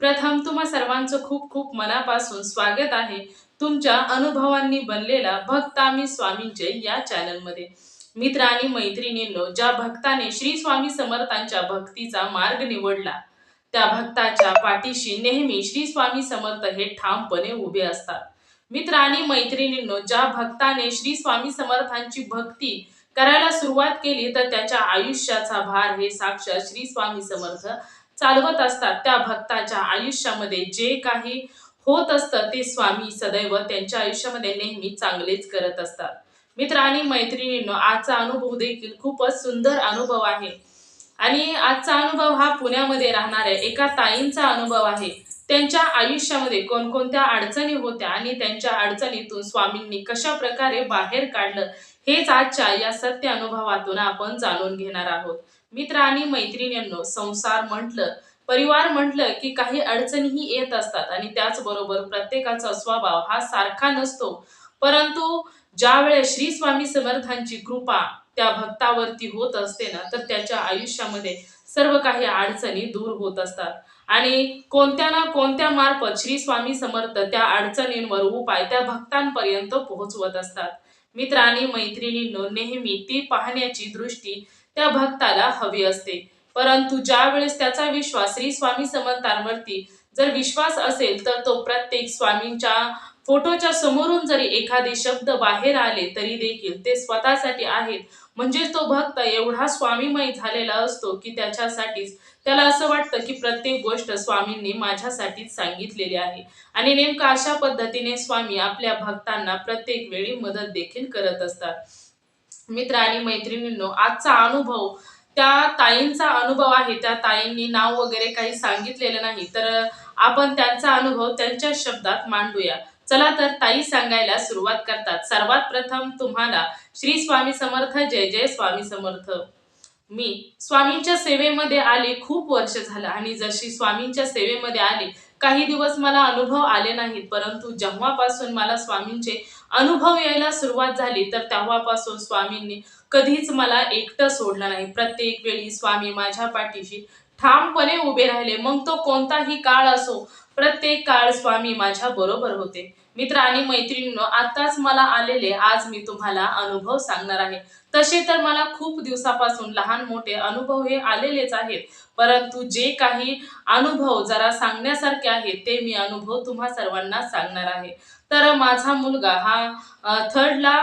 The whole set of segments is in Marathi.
प्रथम तुम्हा सर्वांचं खूप खूप मनापासून स्वागत आहे. तुमच्या अनुभवांनी बनलेला भक्त आम्ही स्वामींचे या चॅनलमध्ये. मित्र आणि मैत्रिणींनो ज्या भक्ताने श्री स्वामी समर्थांच्या भक्तीचा मार्ग निवडला त्या भक्ताच्या पाठीशी नेहमी श्री स्वामी समर्थ हे ठामपणे उभे असतात. मित्र आणि मैत्रिणींनो ज्या भक्ताने श्री स्वामी समर्थांची भक्ती करायला सुरुवात केली तर त्याच्या आयुष्याचा भार हे साक्षात श्री स्वामी समर्थ चालवत असतात त्या भक्ताच्या आयुष्यामध्ये. जे काही होत असतं ते स्वामी सदैव त्यांच्या आयुष्यामध्ये नेहमी चांगलेच करत असतात. मित्र आणि मैत्रिणींनो आजचा अनुभव देखील खूपच सुंदर अनुभव आहे. आणि आजचा अनुभव हा पुण्यामध्ये राहणाऱ्या एका ताईंचा अनुभव आहे. त्यांच्या आयुष्यामध्ये कोणकोणत्या अडचणी होत्या आणि त्यांच्या अडचणीतून स्वामींनी कशा प्रकारे बाहेर काढलं हेच आजच्या या सत्य अनुभवातून आपण जाणून घेणार आहोत. मित्र आणि मैत्रिणींनो संसार म्हटलं परिवार म्हटलं की काही अडचणीही येत असतात आणि त्याचबरोबर प्रत्येकाचा स्वभाव हा सारखा नसतो. परंतु ज्या वेळेस श्री स्वामी समर्थांची कृपा त्या भक्तावरती होत असते ना तर त्याच्या आयुष्यामध्ये सर्व काही अडचणी दूर होत असतात. आणि कोणत्या ना कोणत्या मार्फत श्री स्वामी समर्थ त्या अडचणींवर उपाय त्या भक्तांपर्यंत पोहोचवत असतात. मित्र आणि मैत्रिणींनो नेहमी ती पाहण्याची दृष्टी त्या भक्ताला हवी असते. परंतु ज्या वेळेस त्याचा विश्वास श्री स्वामी समंतांवरती जर विश्वास असेल तर तो प्रत्येक स्वामींच्या फोटोच्या समोरून जरी एखादे शब्द बाहेर आले तरी देखील ते स्वतःसाठी आहेत. म्हणजे तो भक्त एवढा स्वामीमय झालेला असतो की त्याच्यासाठीच त्याला असं वाटतं की प्रत्येक गोष्ट स्वामींनी माझ्यासाठीच सांगितलेली आहे. आणि नेमकं अशा पद्धतीने स्वामी आपल्या भक्तांना प्रत्येक वेळी मदत देखील करत असतात. मित्र आणि मैत्रिणींनो आजचा अनुभव त्या ताईंचा अनुभव आहे. त्या ताईंनी नाव वगैरे काही सांगितलेलं नाही. तर आपण त्यांचा अनुभव त्यांच्या शब्दात मांडूया. चला तर ताई सांगायला सुरुवात करतात. सर्वात प्रथम तुम्हाला श्री स्वामी समर्थ जय जय स्वामी समर्थ. मी स्वामींच्या सेवेमध्ये आले खूप वर्ष झालं. आणि जशी स्वामींच्या सेवेमध्ये आले काही दिवस मला अनुभव आले नाहीत. परंतु जेव्हापासून मला स्वामींचे अनुभव यायला सुरुवात झाली तर तेव्हापासून स्वामींनी कधीच मला एकटं सोडलं नाही. प्रत्येक वेळी स्वामी माझ्या पाठीशी ठामपणे उभे राहिले. मग तो कोणताही काळ असो प्रत्येक काळ स्वामी माझ्या बरोबर होते. मित्र आणि मैत्रिणींनो आताच मला आलेले आज मी तुम्हाला अनुभव सांगणार आहे. तसे तर मला खूप दिवसापासून लहान मोठे अनुभव हे आलेलेच आहेत. परंतु जे काही अनुभव जरा सांगण्यासारखे आहेत ते मी अनुभव तुम्हा सर्वांना सांगणार आहे. तर माझा मुलगा हा थर्डला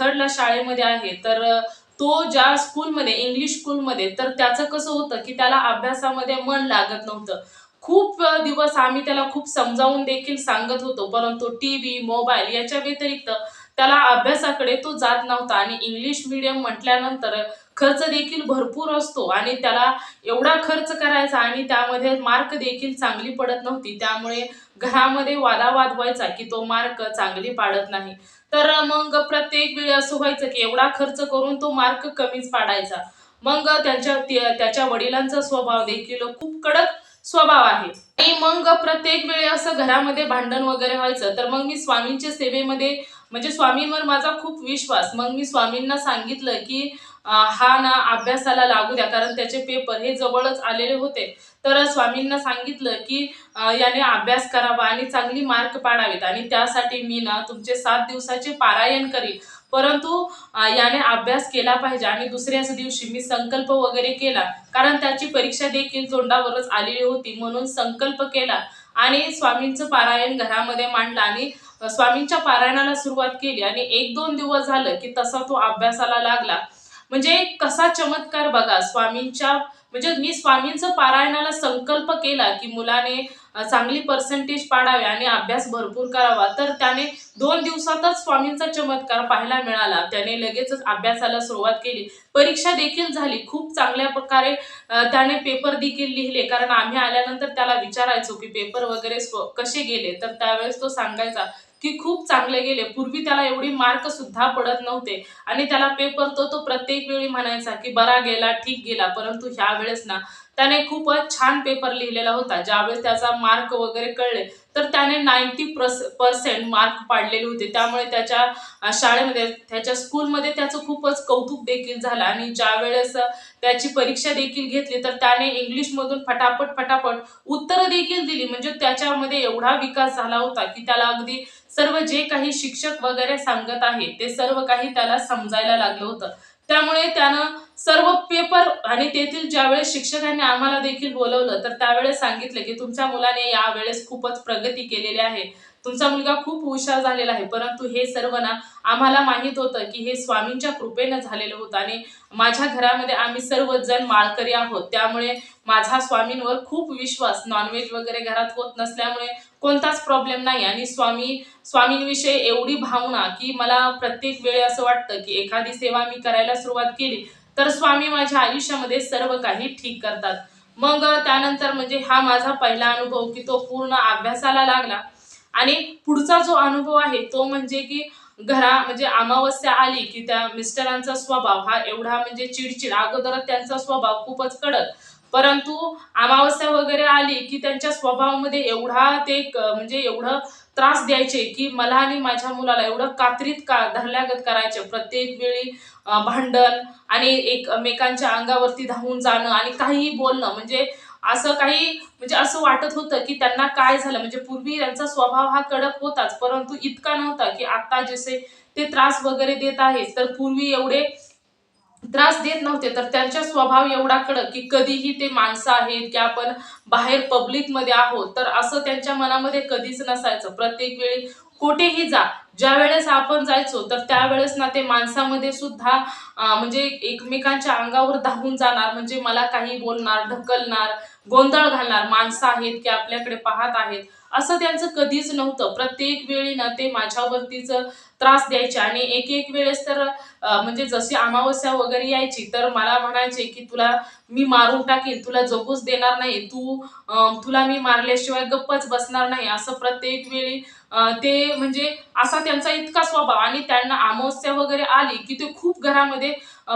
थर्डला शाळेमध्ये आहे. तर तो ज्या स्कूलमध्ये इंग्लिश स्कूलमध्ये तर त्याचं कसं होतं की त्याला अभ्यासामध्ये मन लागत नव्हतं. खूप दिवस आम्ही त्याला खूप समजावून देखील सांगत होतो. परंतु टी व्ही मोबाईल याच्या व्यतिरिक्त त्याला अभ्यासाकडे तो जात नव्हता. आणि इंग्लिश मिडियम म्हटल्यानंतर खर्च देखील भरपूर असतो आणि त्याला एवढा खर्च करायचा आणि त्यामध्ये मार्क देखील चांगली पडत नव्हती. त्यामुळे घरामध्ये वादावाद व्हायचा की तो मार्क चांगली पाडत नाही. तर मग प्रत्येक वेळी असं व्हायचं की एवढा खर्च करून तो मार्क कमीच पाडायचा. मग त्यांच्या त्याच्या वडिलांचा स्वभाव देखील खूप कडक स्वभाव आहे. आणि मग प्रत्येक वेळी असं घरामध्ये भांडण वगैरे व्हायचं तर मग मी स्वामींच्या सेवेमध्ये म्हणजे स्वामींवर माझा खूप विश्वास. मग मी स्वामींना सांगितलं की हा ना अभ्यासाला लागू द्या कारण त्याचे पेपर हे जवळच आलेले होते. तर स्वामींना सांगितलं की याने अभ्यास करावा आणि चांगली मार्क पाडावेत. आणि त्यासाठी मी ना तुमचे सात दिवसाचे पारायण करीन. परंतु याने अभ्यास केला पाहिजे आणि दुसऱ्याच दिवशी मी संकल्प वगैरे केला. कारण त्याची परीक्षा देखील तोंडावरच आलेली होती. म्हणून संकल्प केला आणि स्वामींचं पारायण घरामध्ये मांडलं आणि स्वामींच्या पारायणाला सुरुवात केली. आणि एक दोन दिवस झालं की तसा तो अभ्यासाला लागला. म्हणजे कसा चमत्कार बघा स्वामींच्या म्हणजे मी स्वामींचं पारायणाला संकल्प केला की मुलाने चांगली पर्सेंटेज पाडावे आणि अभ्यास भरपूर करावा तर त्याने दोन दिवसातच स्वामींचा चमत्कार पाहायला मिळाला. त्याने लगेचच अभ्यासाला सुरुवात केली. परीक्षा देखील झाली. खूप चांगल्या प्रकारे त्याने पेपर देखील लिहिले. कारण आम्ही आल्यानंतर त्याला विचारायचो की पेपर वगैरे कसे गेले? तर त्यावेळेस तो सांगायचा की खूप चांगले गेले. पूर्वी त्याला एवढी मार्क सुद्धा पडत नव्हते. आणि त्याला पेपर तो तो प्रत्येक वेळी म्हणायचा की बरा गेला ठीक गेला परंतु ह्या वेळेस ना त्याने खूपच छान पेपर लिहिलेला होता. ज्यावेळेस त्याचा मार्क वगैरे कळले तर त्याने नाईन्टी पर्सेंट मार्क पाडलेले होते. त्यामुळे त्याच्या शाळेमध्ये त्याच्या स्कूलमध्ये त्याचं खूपच कौतुक देखील झालं. आणि ज्यावेळेस त्याची परीक्षा देखील घेतली तर त्याने इंग्लिशमधून फटाफट फटाफट उत्तरं देखील दिली. म्हणजे त्याच्यामध्ये एवढा विकास झाला होता की त्याला अगदी सर्व जे काही शिक्षक वगैरे सांगत आहे ते सर्व काही त्याला समजायला लागलं होतं. त्यामुळे त्यानं सर्व पेपर आणि तेथील ज्यावेळेस शिक्षकांनी आम्हाला देखील बोलवलं तर त्यावेळेस सांगितलं की तुमच्या मुलाने यावेळेस खूपच प्रगती केलेली आहे. तुमचा मुलगा खूप हुशार झालेला आहे परंतु हे सर्व ना आम्हाला माहीत होतं की हे स्वामींच्या कृपेनं झालेलं होतं आणि माझ्या घरामध्ये आम्ही सर्वजण माळकरी आहोत. त्यामुळे माझा स्वामींवर खूप विश्वास नॉनव्हेज वगैरे घरात होत नसल्यामुळे कोणताच प्रॉब्लेम नाही. आणि स्वामी स्वामींविषयी एवढी भावना की मला प्रत्येक वेळी असं वाटतं की एखादी सेवा मी करायला सुरुवात केली तर स्वामी माझ्या आयुष्यामध्ये सर्व काही ठीक करतात. मग त्यानंतर म्हणजे हा माझा पहिला अनुभव की तो पूर्ण अभ्यासाला लागला. आणि पुढचा जो अनुभव आहे तो म्हणजे की घरा म्हणजे अमावस्या आली की त्या मिस्टरांचा स्वभाव हा एवढा म्हणजे चिडचिड अगोदरच त्यांचा स्वभाव खूपच कडक. परंतु अमावस्या वगैरे आली की त्यांच्या स्वभावामध्ये एवढा ते क- म्हणजे एवढं त्रास द्यायचे की मला आणि माझ्या मुलाला एवढं कात्रीत का धरल्यागत करायचे. प्रत्येक वेळी भांडण आणि एकमेकांच्या अंगावरती धावून जाणं आणि काहीही बोलणं. म्हणजे असं काही म्हणजे असं वाटत होतं की त्यांना काय झालं. म्हणजे पूर्वी त्यांचा स्वभाव हा कडक होताच परंतु इतका नव्हता की आता जसे ते त्रास वगैरे देत आहेत तर पूर्वी एवढे त्रास देत नव्हते तर त्यांचा स्वभाव एवढा कडक की कधीही ते माणसं आहेत की आपण बाहेर पब्लिकमध्ये आहोत तर असं त्यांच्या मनामध्ये कधीच नसायचं. प्रत्येक वेळी कुठेही जा ज्या वेळेस आपण जायचो तर त्यावेळेस ना ते माणसामध्ये सुद्धा म्हणजे एकमेकांच्या अंगावर धावून जाणार म्हणजे मला काही बोलणार ढकलणार गोंधळ घालणार माणसं आहेत की आपल्याकडे पाहत आहेत. असं त्यांचं कधीच नव्हतं. प्रत्येक वेळी ना ते माझ्यावरतीच त्रास द्यायचे आणि एक एक वेळेस तर म्हणजे जशी अमावस्या वगैरे यायची तर मला म्हणायचे की तुला मी मारून टाकेल तुला जगूच देणार नाही तू तुला मी मारल्याशिवाय गप्पच बसणार नाही. असं प्रत्येक वेळी ते म्हणजे असा त्यांचा इतका स्वभाव आणि त्यांना अमावस्या वगैरे आली की ते खूप घरामध्ये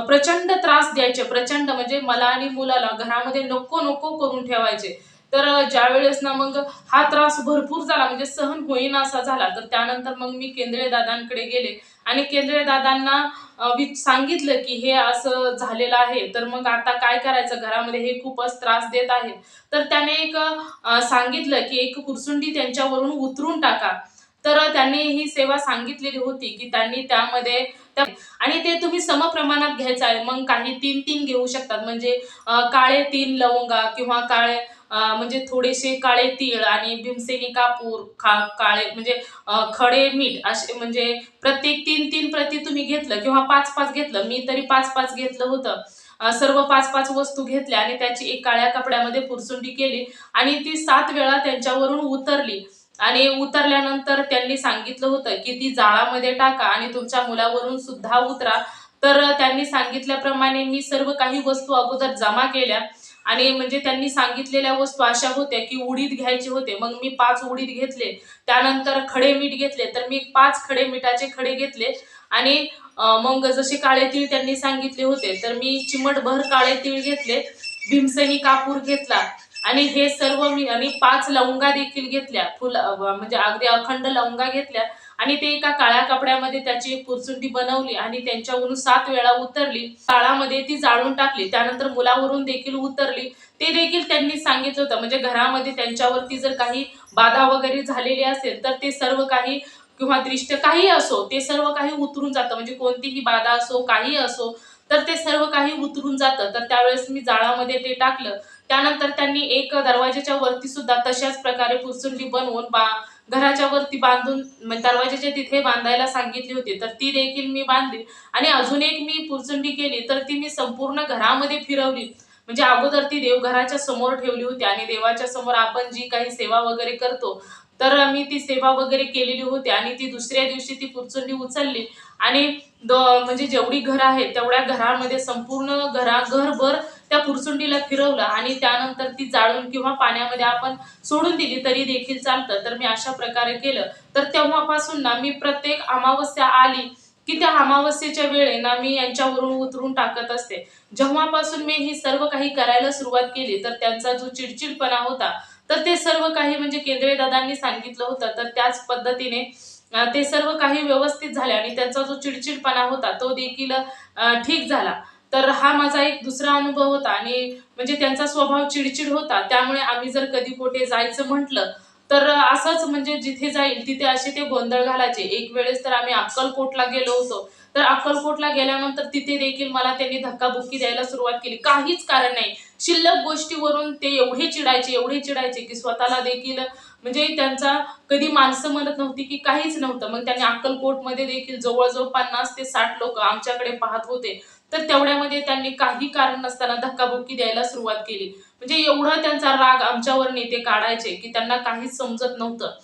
प्रचंड त्रास द्यायचे. प्रचंड म्हणजे मला आणि मुलाला घरामध्ये नको नको करून ठेवायचे. तर ज्यावेळेस ज्या वेळेस ना मग हा त्रास भरपूर झाला म्हणजे सहन होईना असा झाला तर त्यानंतर मग मी केंद्रीय दादांकडे गेले. आणि केंद्रीय दादांना सांगितलं की हे असं झालेलं आहे तर मग आता काय करायचं? घरामध्ये हे खूपच त्रास देत आहे तर त्याने एक सांगितलं की एक कुरसुंडी त्यांच्यावरून उतरून टाका. तर त्यांनी ही सेवा सांगितलेली होती की त्यांनी त्यामध्ये आणि ते तुम्ही समप्रमाणात घ्यायचं आहे. मग काही तीन तीन घेऊ शकतात. म्हणजे काळे तीन लवंगा किंवा काळे म्हणजे थोडेसे काळे तीळ आणि भीमसेनी कापूर खा काळे म्हणजे खडे मीठ असे म्हणजे प्रत्येक तीन तीन प्रती तुम्ही घेतलं किंवा पाच पाच घेतलं मी तरी पाच पाच घेतलं होतं. सर्व पाच पाच वस्तू घेतल्या आणि त्याची एक काळ्या कपड्यामध्ये पुरसुंडी केली आणि ती सात वेळा त्यांच्यावरून उतरली. आणि उतरल्यानंतर त्यांनी सांगितलं होतं की ती जाळामध्ये टाका आणि तुमच्या मुलावरून सुद्धा उतरा. तर त्यांनी सांगितल्याप्रमाणे मी सर्व काही वस्तू अगोदर जमा केल्या. आणि म्हणजे त्यांनी सांगितलेल्या वस्तू अशा होत्या की उडीद घ्यायचे होते. मग मी पाच उडीद घेतले. त्यानंतर खडे मीठ घेतले. तर मी पाच खडे मिठाचे खडे घेतले. आणि मग जसे काळे तीळ त्यांनी सांगितले होते तर मी चिमटभर काळे तीळ घेतले. भीमसेनी कापूर घेतला. आणि हे सर्व मी आणि पाच लवंगा देखील घेतल्या. फुल म्हणजे अगदी अखंड लवंगा घेतल्या. आणि ते एका काळ्या कपड्यामध्ये त्याची एक पुरसुंडी बनवली आणि त्यांच्यावरून सात वेळा उतरली. काळामध्ये ती जाळून टाकली. त्यानंतर मुलावरून देखील उतरली. ते देखील त्यांनी सांगितलं होतं. म्हणजे घरामध्ये त्यांच्यावरती जर काही बाधा वगैरे झालेली असेल तर ते सर्व काही किंवा दृष्ट काही असो ते सर्व काही उतरून जातं. म्हणजे कोणतीही बाधा असो काही असो तर ते सर्व काही उतरून जातं. तर त्यावेळेस मी जाळामध्ये ते टाकलं. त्यानंतर त्यांनी एक दरवाजाच्या वरती सुद्धा तशाच प्रकारे पुरसुंडी बनवून बा घराच्या वरती बांधून म्हणजे दरवाजाच्या तिथे बांधायला सांगितली होती. तर ती देखील मी बांधली. आणि अजून एक मी पुरचुंडी केली तर ती मी संपूर्ण घरामध्ये फिरवली. म्हणजे अगोदर ती देवघराच्या समोर ठेवली होती आणि देवाच्या समोर आपण जी काही सेवा वगैरे करतो तर मी ती सेवा वगैरे केलेली होती आणि ती दुसऱ्या दिवशी ती पुरचुंडी उचलली. आणि द म्हणजे जेवढी घर आहेत तेवढ्या घरामध्ये संपूर्ण घरा घरभर त्या पुरचुंडीला फिरवलं आणि त्यानंतर ती जाळून किंवा पाण्यामध्ये आपण सोडून दिली तरी देखील चालतं. तर मी अशा प्रकारे केलं. तर तेव्हापासून ना मी प्रत्येक अमावस्या आली की त्या अमावस्येच्या वेळेला मी यांच्यावरून उतरून टाकत असते. जेव्हापासून मी ही सर्व काही करायला सुरुवात केली तर त्यांचा जो चिडचिडपणा होता तर ते सर्व काही म्हणजे केंद्रे दादांनी सांगितलं होतं. तर त्याच पद्धतीने ते सर्व काही व्यवस्थित झाले आणि त्यांचा जो चिडचिडपणा होता तो देखील ठीक झाला. तर हा माझा एक दुसरा अनुभव होता आणि म्हणजे त्यांचा स्वभाव चिडचिड होता. त्यामुळे आम्ही जर कधी कुठे जायचं म्हटलं तर असंच म्हणजे जिथे जाईल तिथे असे ते गोंधळ घालायचे. एक वेळेस तर आम्ही अक्कलकोटला गेलो होतो. तर अक्कलकोटला गेल्यानंतर तिथे देखील मला त्यांनी धक्काबुक्की द्यायला सुरुवात केली. काहीच कारण नाही. शिल्लक गोष्टीवरून ते एवढे चिडायचे एवढे चिडायचे की स्वतःला देखील म्हणजे त्यांचा कधी माणसं म्हणत नव्हती की काहीच नव्हतं. मग त्यांनी अक्कलकोटमध्ये देखील जवळजवळ पन्नास ते साठ लोक आमच्याकडे पाहत होते. तर तेवढ्यामध्ये त्यांनी काही कारण नसताना धक्काबुक्की द्यायला सुरुवात केली. म्हणजे एवढा त्यांचा राग आमच्यावर नेते काढायचे की त्यांना काहीच समजत नव्हतं.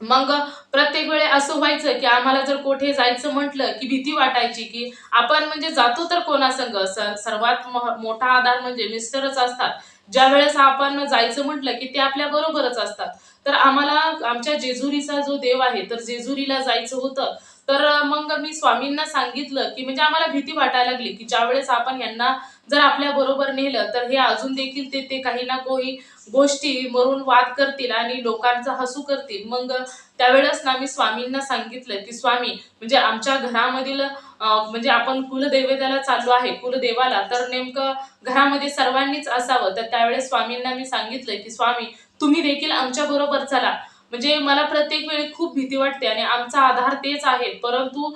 मग प्रत्येक वेळे असं व्हायचं की आम्हाला जर कोठे जायचं म्हटलं की भीती वाटायची की आपण म्हणजे जातो तर कोणासंग सर्वात मोठा आधार म्हणजे मिस्टरच असतात. ज्या वेळेस आपण जायचं म्हटलं की ते आपल्या बरोबरच असतात. तर आम्हाला आमच्या जेजुरीचा जो देव आहे तर जेजुरीला जायचं होतं. तर मग मी स्वामींना सांगितलं की म्हणजे आम्हाला भीती वाटायला लागली की ज्या वेळेस आपण यांना जर आपल्या बरोबर नेलं तर हे अजून देखील ते ते काही ना काही गोष्टी मरून वाद करतील आणि लोकांचा हसू करतील. मग त्यावेळेस ना मी स्वामींना सांगितलं की स्वामी म्हणजे आमच्या घरामधील म्हणजे आपण कुलदेवतेला चाललो आहे कुलदेवाला तर नेमकं घरामध्ये सर्वांनीच असावं. तर त्यावेळेस स्वामींना मी सांगितलं की स्वामी तुम्ही देखील आमच्या बरोबर चला. म्हणजे मला प्रत्येक वेळी खूप भीती वाटते आणि आमचा आधार तेच आहे. परंतु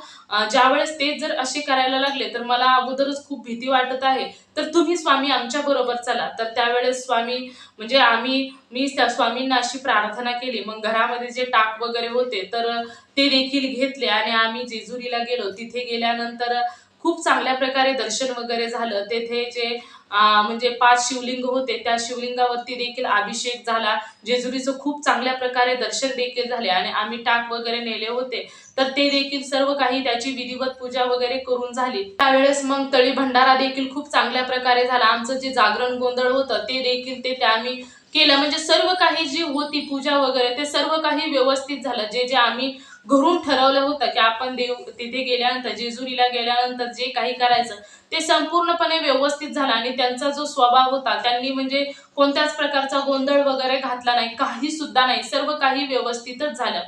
ज्यावेळेस तेच जर असे करायला लागले तर मला अगोदरच खूप भीती वाटत आहे. तर तुम्ही स्वामी आमच्या बरोबर चला. तर त्यावेळेस स्वामी म्हणजे आम्ही मी त्या स्वामींना अशी प्रार्थना केली. मग घरामध्ये जे टाक वगैरे होते तर ते देखील घेतले आणि आम्ही जेजुरीला गेलो. तिथे गेल्यानंतर खूप चांगल्या प्रकारे दर्शन वगैरे झालं. तेथे जे म्हणजे पाच शिवलिंग होते. त्या शिवलिंगावरती देखील अभिषेक झाला. जेजुरीचं खूप चांगल्या प्रकारे दर्शन देखील झाले आणि आम्ही टाक वगैरे नेले होते. तर ते देखील सर्व काही त्याची विधिवत पूजा वगैरे करून झाली. त्यावेळेस मग तळी भंडारा देखील खूप चांगल्या प्रकारे झाला. आमचं जे जागरण गोंधळ होतं ते देखील ते आम्ही केलं. म्हणजे सर्व काही जी होती पूजा वगैरे ते सर्व काही व्यवस्थित झालं. जे जे आम्ही घरून ठरवलं होतं की आपण देव तिथे गेल्यानंतर जेजुरीला गेल्यानंतर जे काही करायचं ते संपूर्णपणे व्यवस्थित झालं आणि त्यांचा जो स्वभाव होता त्यांनी म्हणजे कोणत्याच प्रकारचा गोंधळ वगैरे घातला नाही काही सुद्धा नाही सर्व काही व्यवस्थितच झालं.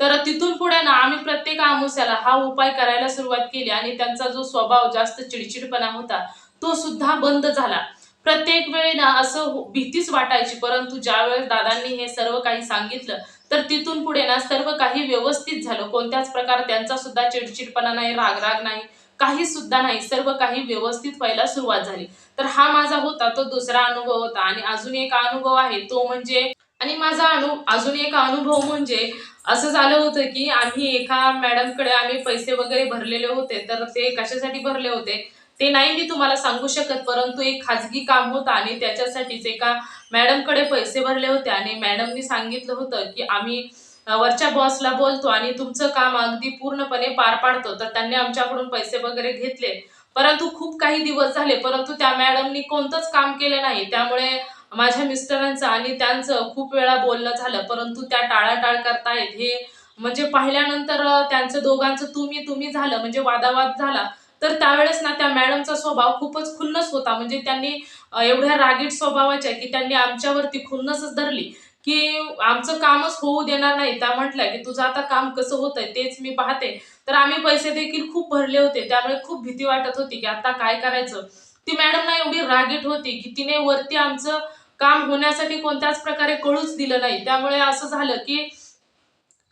तर तिथून पुढे ना आम्ही प्रत्येक आमुस्याला हा उपाय करायला सुरुवात केली आणि त्यांचा जो स्वभाव जास्त चिडचिडपणा होता तो सुद्धा बंद झाला. प्रत्येक वेळी ना असं हो- भीतीच वाटायची परंतु ज्यावेळेस दादांनी हे सर्व काही सांगितलं तर तिथून पुढे ना सर्व काही व्यवस्थित झालं. कोणत्याच प्रकार त्यांचा सुद्धा चिडचिडपणा नाही राग राग नाही काही सुद्धा नाही. सर्व काही व्यवस्थित व्हायला सुरुवात झाली. तर हा माझा होता तो दुसरा अनुभव होता. आणि अजून एक अनुभव आहे तो म्हणजे आणि माझा अनु अजून एक अनुभव म्हणजे असं झालं होतं की आम्ही एका मॅडमकडे आम्ही पैसे वगैरे भरलेले होते. तर ते कशासाठी भरले होते? ते नाही मी तुम्हाला सांगू शकत परंतु एक खाजगी काम होतं आणि त्याच्यासाठीच एका मॅडमकडे पैसे भरले होते आणि मॅडमनी सांगितलं होतं की आम्ही वरच्या बॉसला बोलतो आणि तुमचं काम अगदी पूर्णपणे पार पाडतो. तर त्यांनी आमच्याकडून पैसे वगैरे घेतले. परंतु खूप काही दिवस झाले परंतु त्या मॅडमनी कोणतंच काम केलं नाही. त्यामुळे माझ्या मिस्टरांचं आणि त्यांचं खूप वेळा बोलणं झालं. परंतु त्या टाळाटाळ करतायत हे म्हणजे पाहिल्यानंतर त्यांचं दोघांचं तुम्ही तुम्ही झालं. म्हणजे वादावाद झाला. तर त्यावेळेस ना त्या मॅडमचा स्वभाव खूपच खुन्नस होता. म्हणजे त्यांनी एवढ्या रागीट स्वभावाच्या की त्यांनी आमच्यावरती खुन्नसच धरली. की आमचं कामच होऊ देणार नाही. त्या म्हटलं की तुझं आता काम कसं होतंय तेच मी पाहते. तर आम्ही पैसे देखील खूप भरले होते. त्यामुळे खूप भीती वाटत होती की आता काय करायचं? ती मॅडम ना एवढी रागीट होती की तिने वरती आमचं काम होण्यासाठी कोणत्याच प्रकारे कळूच दिलं नाही. त्यामुळे असं झालं की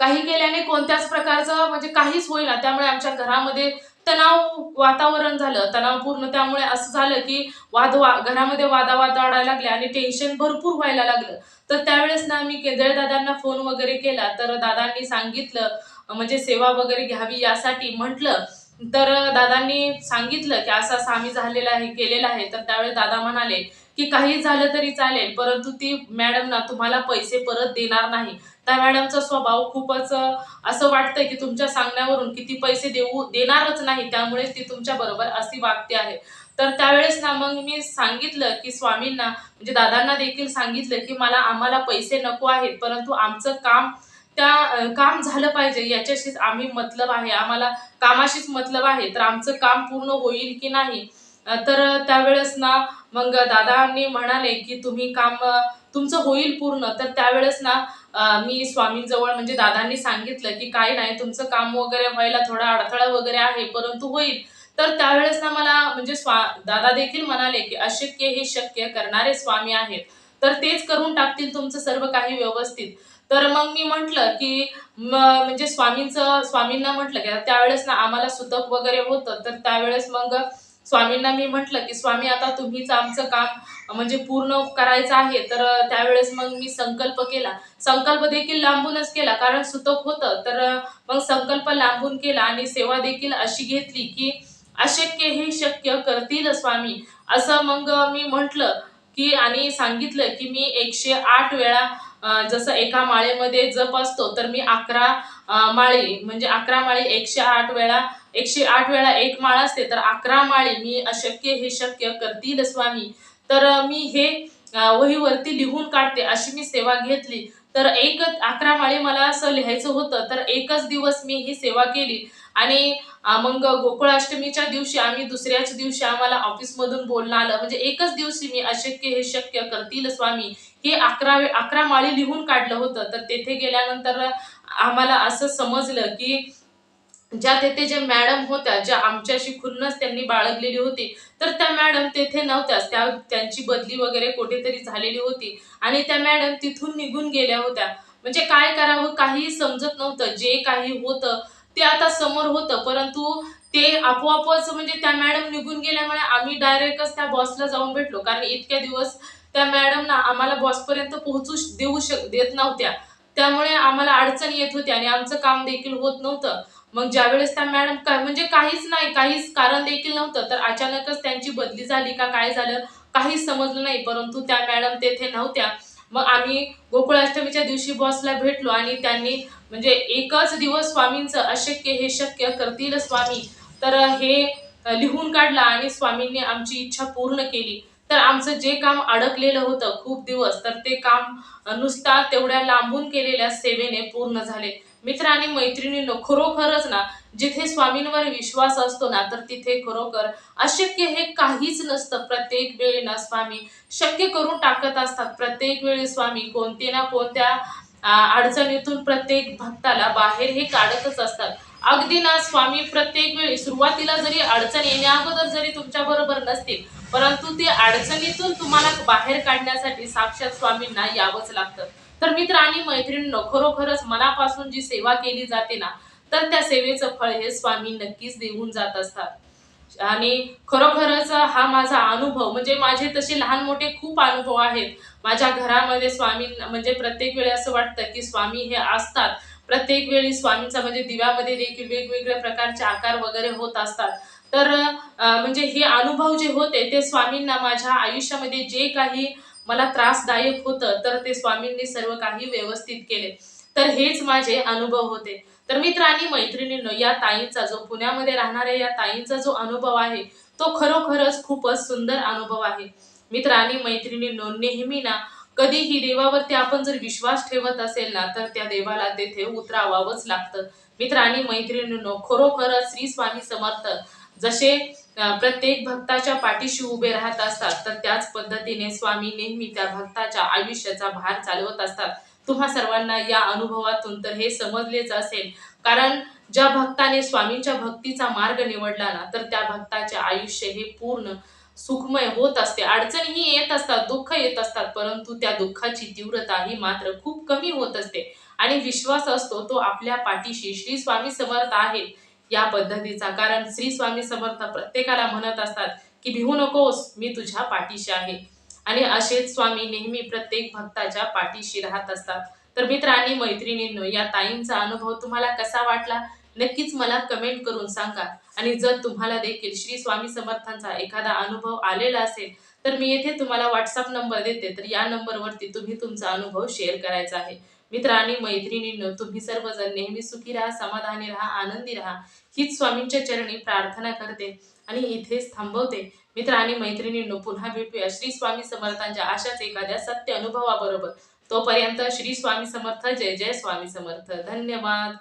काही केल्याने कोणत्याच प्रकारचं म्हणजे काहीच होईना. त्यामुळे आमच्या घरामध्ये तणाव वातावरण झालं तणावपूर्ण त्यामुळे असं झालं की वाद वा घरामध्ये वादावाद वाढायला लागले आणि टेन्शन भरपूर व्हायला लागलं. तर त्यावेळेस ना मी केंद्रे दादांना फोन वगैरे केला. तर दादांनी सांगितलं म्हणजे सेवा वगैरे घ्यावी यासाठी म्हटलं. तर दादांनी सांगितलं की असं असं आम्ही झालेलं आहे केलेलं आहे. तर त्यावेळेस दादा म्हणाले की काही झालं तरी चालेल परंतु ती मॅडम ना तुम्हाला पैसे परत देणार नाही. त्या मॅडमचा स्वभाव खूपच असं वाटतं की तुमच्या सांगण्यावरून की ती पैसे देऊ देणारच नाही त्यामुळे ती तुमच्या बरोबर अशी वागते आहे. तर त्यावेळेस ना मग मी सांगितलं की स्वामींना म्हणजे दादांना देखील सांगितलं की मला आम्हाला पैसे नको आहेत परंतु आमचं काम त्या काम झालं पाहिजे याच्याशीच आम्ही मतलब आहे. आम्हाला कामाशीच मतलब आहे तर आमचं काम पूर्ण होईल की नाही? तर त्यावेळेस ना मग दादांनी म्हणाले की तुम्ही काम तुमचं होईल पूर्ण. तर त्यावेळेस ना मी स्वामींजवळ म्हणजे दादांनी सांगितलं की काय नाही तुमचं काम वगैरे व्हायला थोडा अडथळा वगैरे आहे परंतु होईल. तर त्यावेळेस ना मला म्हणजे स्वा दादा देखील म्हणाले की अशक्य हे शक्य करणारे स्वामी आहेत. तर तेच करून टाकतील तुमचं सर्व काही व्यवस्थित. तर मग मी म्हटलं की म्हणजे स्वामींचं स्वामींना म्हटलं की त्यावेळेस ना आम्हाला सुतक वगैरे होतं. तर त्यावेळेस मग स्वामींना मी म्हटलं की स्वामी आता तुम्हीच आमचं काम म्हणजे पूर्ण करायचं आहे. तर त्यावेळेस मग मी संकल्प केला. संकल्प देखील लांबूनच केला कारण सुतक होतं. तर मग संकल्प लांबून केला आणि सेवा देखील अशी घेतली की अशक्य हे शक्य करतील स्वामी. असं मग मी म्हटलं की आणि सांगितलं की मी एकशे आठ वेळा जसं एका माळेमध्ये जप असतो तर मी अकरा माळी म्हणजे अकरा माळी एकशे आठ वेळा एकशे आठ वेळा एक माळ असते तर अकरा माळी मी अशक्य हे शक्य करतील स्वामी. तर मी हे वहीवरती लिहून काढते अशी मी सेवा घेतली. तर एक अकरा माळी मला असं लिहायचं होतं तर एकच दिवस मी ही सेवा केली. आणि मग गोकुळाष्टमीच्या दिवशी आम्ही दुसऱ्याच दिवशी आम्हाला ऑफिसमधून बोलणं आलं. म्हणजे एकच दिवशी मी अशक्य हे शक्य करतील स्वामी हे अकरा अकरा माळी लिहून काढलं होतं. तर तेथे गेल्यानंतर आम्हाला असं समजलं की ज्या तेथे ज्या मॅडम होत्या ज्या आमच्याशी खुन्नस त्यांनी बाळगलेली होती तर त्या मॅडम तेथे नव्हत्याच. त्या त्यांची बदली वगैरे कुठेतरी झालेली होती आणि त्या मॅडम तिथून निघून गेल्या होत्या. म्हणजे काय करावं काही समजत नव्हतं. जे काही होतं ते आता समोर होतं. परंतु ते आपोआपच म्हणजे त्या मॅडम निघून गेल्यामुळे आम्ही डायरेक्टच त्या बॉसला जाऊन भेटलो. कारण इतक्या दिवस त्या मॅडम ना आम्हाला बॉसपर्यंत पोहोचू देऊ शक देत नव्हत्या. त्यामुळे आम्हाला अडचण येत होती आणि आमचं काम देखील होत नव्हतं. मग ज्यावेळेस त्या मॅडम काय म्हणजे काहीच नाही काहीच कारण देखील नव्हतं तर अचानकच त्यांची बदली झाली का काय झालं काहीच समजलं नाही परंतु त्या मॅडम तेथे नव्हत्या. मग आम्ही गोकुळाष्टमीच्या दिवशी बॉसला भेटलो आणि त्यांनी म्हणजे एकच दिवस स्वामींचं अशक्य हे शक्य करतील स्वामी. तर हे लिहून काढलं आणि स्वामींनी आमची इच्छा पूर्ण केली. तर आमचं जे काम अडकलेलं होतं खूप दिवस तर ते काम नुसता तेवढ्या लांबून केलेल्या सेवेने पूर्ण झाले. मित्र आणि मैत्रिणींनो खरोखरच ना जिथे स्वामींवर विश्वास असतो ना तर तिथे खरोखर अशक्य हे काहीच नसतं. प्रत्येक वेळी ना स्वामी शक्य करून टाकत असतात. प्रत्येक वेळी स्वामी कोणते ना कोणत्या अडचणीतून प्रत्येक भक्ताला बाहेर हे काढतच असतात. अगदी ना स्वामी प्रत्येक वेळी सुरुवातीला जरी अडचण येण्या अगोदर जरी तुमच्या बरोबर नसतील परंतु ते अडचणीतून तुम्हाला बाहेर काढण्यासाठी साक्षात स्वामींना यावंच लागतं. तर मित्र आणि मैत्रिणींनो खरोखरच मनापासून जी सेवा केली जाते ना तर त्या सेवेचं फळ हे स्वामी नक्कीच देऊन जात असतात. आणि खरोखरच हा माझा अनुभव म्हणजे माझे तसे लहान मोठे खूप अनुभव आहेत. माझ्या घरामध्ये स्वामी म्हणजे प्रत्येक वेळी असं वाटतं की स्वामी हे असतात. प्रत्येक वेळी स्वामींचा म्हणजे दिव्यामध्ये देखील वेगवेगळ्या प्रकारचे आकार वगैरे होत असतात. तर म्हणजे हे अनुभव जे होते ते स्वामींना माझ्या आयुष्यामध्ये जे काही मला त्रासदायक होतं तर ते स्वामींनी सर्व काही व्यवस्थित केले. तर हेच माझे अनुभव होते. तर मित्र आणि मैत्रिणींनो या ताईंचा जो पुण्यामध्ये राहणाऱ्या या ताईंचा जो अनुभव आहे तो खरोखरच खूपच सुंदर अनुभव आहे. मित्र आणि मैत्रिणींनो नेहमी ना कधीही देवावरती आपण जर विश्वास ठेवत असेल ना तर त्या देवाला तेथे उतरावावंच लागतं. मित्र आणि मैत्रिणींनो खरोखरच श्री स्वामी समर्थ जसे प्रत्येक भक्ताच्या पाठीशी उभे राहत असतात तर त्याच पद्धतीने स्वामी नेहमी त्या भक्ताच्या आयुष्याचा भार चालवत असतात. तुम्हा सर्वांना या अनुभवातून तर हे समजलेच असेल. कारण ज्या भक्ताने स्वामींच्या भक्तीचा मार्ग निवडला ना तर त्या भक्ताचे आयुष्य हे पूर्ण सुखमय होत असते. अडचणीही येत असतात दुःख येत असतात परंतु त्या दुःखाची तीव्रता ही मात्र खूप कमी होत असते. आणि विश्वास असतो तो आपल्या पाठीशी श्री स्वामी समर्थ आहेत. या पद्धतीचा. कारण श्री स्वामी समर्थ प्रत्येकाला म्हणत असतात की भिवू नकोस मी तुझ्या पाठीशी आहे. आणि असेच स्वामी नेहमी प्रत्येक भक्ताच्या पाठीशी राहत असतात. तर मित्रांनी मैत्रिणींनो या ताईंचा अनुभव तुम्हाला कसा वाटला? नक्कीच मला कमेंट करून सांगा. आणि जर तुम्हाला देखील श्री स्वामी समर्थांचा एखादा अनुभव आलेला असेल तर मी येथे तुम्हाला व्हॉट्सअप नंबर देते. तर या नंबरवरती तुम्ही तुमचा अनुभव शेअर करायचा आहे. मित्र आणि मैत्रिणींनो तुम्ही सर्वजण नेहमी सुखी राहा समाधानी राहा आनंदी राहा. हीच स्वामींच्या चरणी प्रार्थना करते आणि इथेच थांबवते. मित्र आणि मैत्रिणींनो पुन्हा भेटूया. श्री स्वामी समर्थांच्या अशाच एखाद्या सत्य अनुभवाबरोबर. तोपर्यंत श्री स्वामी समर्थ जय जय स्वामी समर्थ. धन्यवाद.